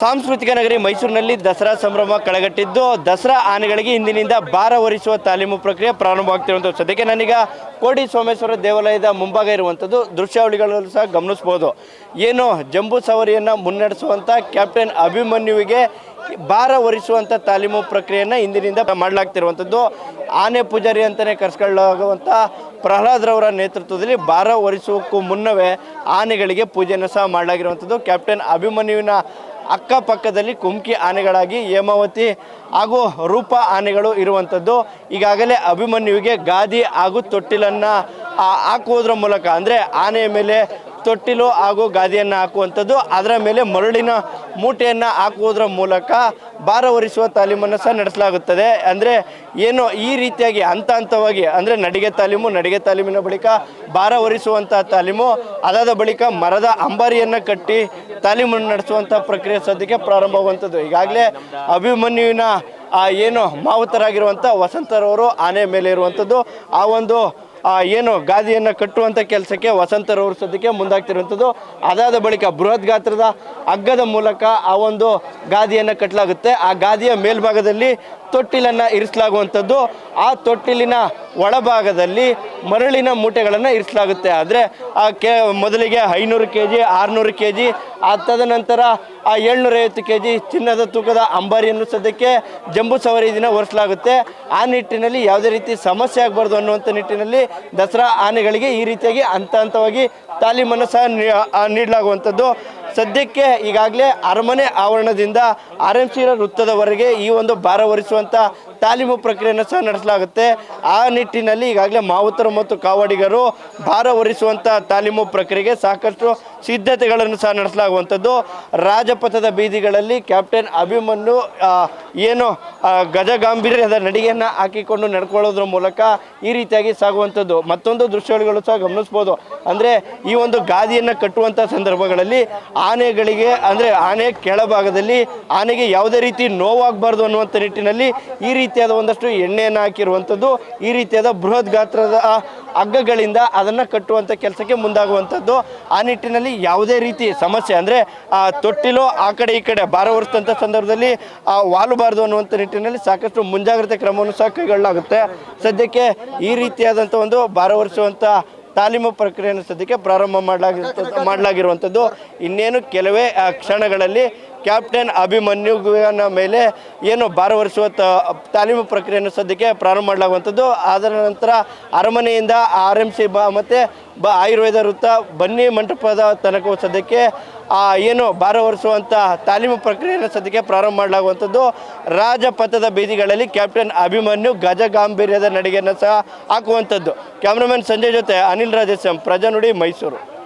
ಸಾಂಸ್ಕೃತಿಕ ನಗರಿ ಮೈಸೂರಿನಲ್ಲಿ ದಸರಾ ಸಂಭ್ರಮ ಕಳೆಗಟ್ಟಿದ್ದು, ದಸರಾ ಆನೆಗಳಿಗೆ ಇಂದಿನಿಂದ ಭಾರ ಹೊರಿಸುವ ತಾಲೀಮು ಪ್ರಕ್ರಿಯೆ ಪ್ರಾರಂಭವಾಗ್ತಿರುವಂಥದ್ದು ಸದ್ಯಕ್ಕೆ ನಾನೀಗ ಕೋಡಿ ಸೋಮೇಶ್ವರ ದೇವಾಲಯದ ಮುಂಭಾಗ ಇರುವಂಥದ್ದು ದೃಶ್ಯಾವಳಿಗಳಲ್ಲೂ ಸಹ ಗಮನಿಸ್ಬೋದು ಏನು ಜಂಬೂ ಸವಾರಿಯನ್ನು ಮುನ್ನಡೆಸುವಂಥ ಕ್ಯಾಪ್ಟನ್ ಅಭಿಮನ್ಯುವಿಗೆ ಭಾರ ಹೊರಿಸುವಂಥ ತಾಲೀಮು ಪ್ರಕ್ರಿಯೆಯನ್ನು ಇಂದಿನಿಂದ ಮಾಡಲಾಗ್ತಿರುವಂಥದ್ದು ಆನೆ ಪೂಜಾರಿ ಅಂತಲೇ ಕರೆಸ್ಕೊಳ್ಳಾಗುವಂಥ ಪ್ರಹ್ಲಾದ್ರವರ ನೇತೃತ್ವದಲ್ಲಿ ಭಾರ ಹೊರಿಸುವಕ್ಕೂ ಮುನ್ನವೇ ಆನೆಗಳಿಗೆ ಪೂಜೆಯನ್ನು ಸಹ ಮಾಡಲಾಗಿರುವಂಥದ್ದು ಕ್ಯಾಪ್ಟನ್ ಅಭಿಮನ್ಯುವಿನ ಅಕ್ಕಪಕ್ಕದಲ್ಲಿ ಕುಮ್ಕಿ ಆನೆಗಳಾಗಿ ಹೇಮಾವತಿ ಹಾಗೂ ರೂಪ ಆನೆಗಳು ಇರುವಂಥದ್ದು. ಈಗಾಗಲೇ ಅಭಿಮನ್ಯುವಿಗೆ ಗಾದಿ ಹಾಗೂ ತೊಟ್ಟಿಲನ್ನು ಹಾಕುವುದರ ಮೂಲಕ, ಅಂದರೆ ಆನೆಯ ಮೇಲೆ ತೊಟ್ಟಿಲು ಹಾಗೂ ಗಾದಿಯನ್ನು ಹಾಕುವಂಥದ್ದು. ಅದರ ಮೇಲೆ ಮರಳಿನ ಮೂಟೆಯನ್ನು ಹಾಕುವುದರ ಮೂಲಕ ಭಾರ ಹೊರಿಸುವ ತಾಲೀಮನ್ನು ಸಹ ನಡೆಸಲಾಗುತ್ತದೆ. ಅಂದರೆ ಏನು ಈ ರೀತಿಯಾಗಿ ಹಂತ ಹಂತವಾಗಿ, ಅಂದರೆ ನಡಿಗೆ ತಾಲೀಮು, ನಡಿಗೆ ತಾಲೀಮಿನ ಬಳಿಕ ಭಾರ ಹೊರಿಸುವಂಥ ತಾಲೀಮು, ಅದಾದ ಬಳಿಕ ಮರದ ಅಂಬಾರಿಯನ್ನು ಕಟ್ಟಿ ತಾಲೀಮನ್ನು ನಡೆಸುವಂಥ ಪ್ರಕ್ರಿಯೆ ಸದ್ಯಕ್ಕೆ ಪ್ರಾರಂಭವಾಗುವಂಥದ್ದು. ಈಗಾಗಲೇ ಅಭಿಮನ್ಯುವಿನ ಏನು ಮಾವುತರಾಗಿರುವಂಥ ವಸಂತರವರು ಆನೆ ಮೇಲೆ ಇರುವಂಥದ್ದು. ಆ ಒಂದು ಏನು ಗಾದಿಯನ್ನು ಕಟ್ಟುವಂಥ ಕೆಲಸಕ್ಕೆ ವಸಂತರವರು ಸದ್ಯಕ್ಕೆ ಮುಂದಾಗ್ತಿರುವಂಥದ್ದು. ಅದಾದ ಬಳಿಕ ಬೃಹತ್ ಗಾತ್ರದ ಹಗ್ಗದ ಮೂಲಕ ಆ ಒಂದು ಗಾದಿಯನ್ನು ಕಟ್ಟಲಾಗುತ್ತೆ ಆ ಗಾದಿಯ ಮೇಲ್ಭಾಗದಲ್ಲಿ ತೊಟ್ಟಿಲನ್ನು ಇರಿಸಲಾಗುವಂಥದ್ದು. ಆ ತೊಟ್ಟಿಲಿನ ಒಳಭಾಗದಲ್ಲಿ ಮರಳಿನ ಮೂಟೆಗಳನ್ನು ಇರಿಸಲಾಗುತ್ತೆ. ಆದರೆ ಆ ಕೆ, ಮೊದಲಿಗೆ ಐನೂರು ಕೆ ಜಿ ಆರುನೂರು ಕೆ ಜಿ ಆ ತದನಂತರ ಆ ಏಳ್ನೂರೈವತ್ತು ಕೆ ಜಿ ಚಿನ್ನದ ತೂಕದ ಅಂಬಾರಿಯನ್ನು ಸದ್ಯಕ್ಕೆ ಜಂಬೂ ಸವಾರಿ ದಿನ ಒರೆಸಲಾಗುತ್ತೆ. ಆ ನಿಟ್ಟಿನಲ್ಲಿ ಯಾವುದೇ ರೀತಿ ಸಮಸ್ಯೆ ಆಗಬಾರ್ದು ಅನ್ನುವಂಥ ನಿಟ್ಟಿನಲ್ಲಿ ದಸರಾ ಆನೆಗಳಿಗೆ ಈ ರೀತಿಯಾಗಿ ಹಂತ ಹಂತವಾಗಿ ತಾಲೀಮನ್ನು ಸಹ ನೀಡಲಾಗುವಂಥದ್ದು. ಸದ್ಯಕ್ಕೆ ಈಗಾಗಲೇ ಅರಮನೆ ಆವರಣದಿಂದ ಆರ್ ಎಂ ಸಿ ವೃತ್ತದವರೆಗೆ ಈ ಒಂದು ಭಾರ ಹೊರಿಸುವಂಥ ತಾಲೀಮು ಪ್ರಕ್ರಿಯೆಯನ್ನು ಸಹ ನಡೆಸಲಾಗುತ್ತೆ. ಆ ನಿಟ್ಟಿನಲ್ಲಿ ಈಗಾಗಲೇ ಮಾವುತರು ಮತ್ತು ಕಾವಾಡಿಗರು ಭಾರ ಹೊರಿಸುವಂಥ ತಾಲೀಮು ಪ್ರಕ್ರಿಯೆಗೆ ಸಾಕಷ್ಟು ಸಿದ್ಧತೆಗಳನ್ನು ಸಹ ನಡೆಸಲಾಗುವಂಥದ್ದು. ರಾಜಪಥದ ಬೀದಿಗಳಲ್ಲಿ ಕ್ಯಾಪ್ಟನ್ ಅಭಿಮನ್ಯು ಏನು ಗಜ ಗಜಗಾಂಭೀರ್ಯದ ನಡಿಗೆಯನ್ನು ಹಾಕಿಕೊಂಡು ನಡ್ಕೊಳ್ಳೋದ್ರ ಮೂಲಕ ಈ ರೀತಿಯಾಗಿ ಸಾಗುವಂಥದ್ದು. ಮತ್ತೊಂದು ದೃಶ್ಯಗಳು ಸಹ ಗಮನಿಸ್ಬೋದು. ಅಂದರೆ ಈ ಒಂದು ಗಾದಿಯನ್ನು ಕಟ್ಟುವಂಥ ಸಂದರ್ಭಗಳಲ್ಲಿ ಆನೆಗಳಿಗೆ, ಅಂದರೆ ಆನೆ ಕೆಳಭಾಗದಲ್ಲಿ ಆನೆಗೆ ಯಾವುದೇ ರೀತಿ ನೋವಾಗಬಾರ್ದು ಅನ್ನುವಂಥ ನಿಟ್ಟಿನಲ್ಲಿ ಈ ರೀತಿಯಾದ ಒಂದಷ್ಟು ಎಣ್ಣೆಯನ್ನು ಹಾಕಿರುವಂಥದ್ದು, ಈ ರೀತಿಯಾದ ಬೃಹತ್ ಗಾತ್ರದ ಹಗ್ಗಗಳಿಂದ ಅದನ್ನು ಕಟ್ಟುವಂಥ ಕೆಲಸಕ್ಕೆ ಮುಂದಾಗುವಂಥದ್ದು. ಆ ನಿಟ್ಟಿನಲ್ಲಿ ಯಾವುದೇ ರೀತಿ ಸಮಸ್ಯೆ ಅಂದರೆ, ಆ ತೊಟ್ಟಿಲು ಆ ಕಡೆ ಈ ಕಡೆ ಭಾರ ಹೊರಿಸಿದಂಥ ಸಂದರ್ಭದಲ್ಲಿ, ಆ ವಾಲುಬಾರದು ಅನ್ನುವಂಥ ನಿಟ್ಟಿನಲ್ಲಿ ಸಾಕಷ್ಟು ಮುಂಜಾಗ್ರತೆ ಕ್ರಮವನ್ನು ಸಹ ಕೈಗೊಳ್ಳಲಾಗುತ್ತೆ. ಸದ್ಯಕ್ಕೆ ಈ ರೀತಿಯಾದಂಥ ಒಂದು ಭಾರ ಹೊರಿಸುವಂಥ ತಾಲೀಮು ಪ್ರಕ್ರಿಯೆಯನ್ನು ಸದ್ಯಕ್ಕೆ ಪ್ರಾರಂಭ ಮಾಡಲಾಗಿರ್ತ ಮಾಡಲಾಗಿರುವಂಥದ್ದು. ಇನ್ನೇನು ಕೆಲವೇ ಕ್ಷಣಗಳಲ್ಲಿ ಕ್ಯಾಪ್ಟನ್ ಅಭಿಮನ್ಯುವಿನ ಮೇಲೆ ಏನು ಭಾರ ಹೊರಿಸುವ ತ- ತಾಲೀಮು ಪ್ರಕ್ರಿಯೆಯನ್ನು ಸದ್ಯಕ್ಕೆ ಪ್ರಾರಂಭ ಮಾಡಲಾಗುವಂಥದ್ದು. ಅದರ ನಂತರ ಅರಮನೆಯಿಂದ ಆರ್ ಎಂ ಸಿ ಬ ಮತ್ತು ಬ ಆಯುರ್ವೇದ ವೃತ್ತ ಬನ್ನಿ ಮಂಟಪದ ತನಕ ಸದ್ಯಕ್ಕೆ ಏನು ಭಾರ ವರ್ಷುವಂಥ ತಾಲೀಮು ಪ್ರಕ್ರಿಯೆಯನ್ನು ಸದ್ಯಕ್ಕೆ ಪ್ರಾರಂಭ ಮಾಡಲಾಗುವಂಥದ್ದು. ರಾಜಪಥದ ಬೀದಿಗಳಲ್ಲಿ ಕ್ಯಾಪ್ಟನ್ ಅಭಿಮನ್ಯು ಗಜಗಾಂಭೀರ್ಯದ ನಡಿಗೆಯನ್ನು ಸಹ ಹಾಕುವಂಥದ್ದು. ಕ್ಯಾಮ್ರಾಮನ್ ಸಂಜಯ್ ಜೊತೆ ಅನಿಲ್ ರಾಜೇಶಂ ಪ್ರಜಾನುಡಿ ಮೈಸೂರು.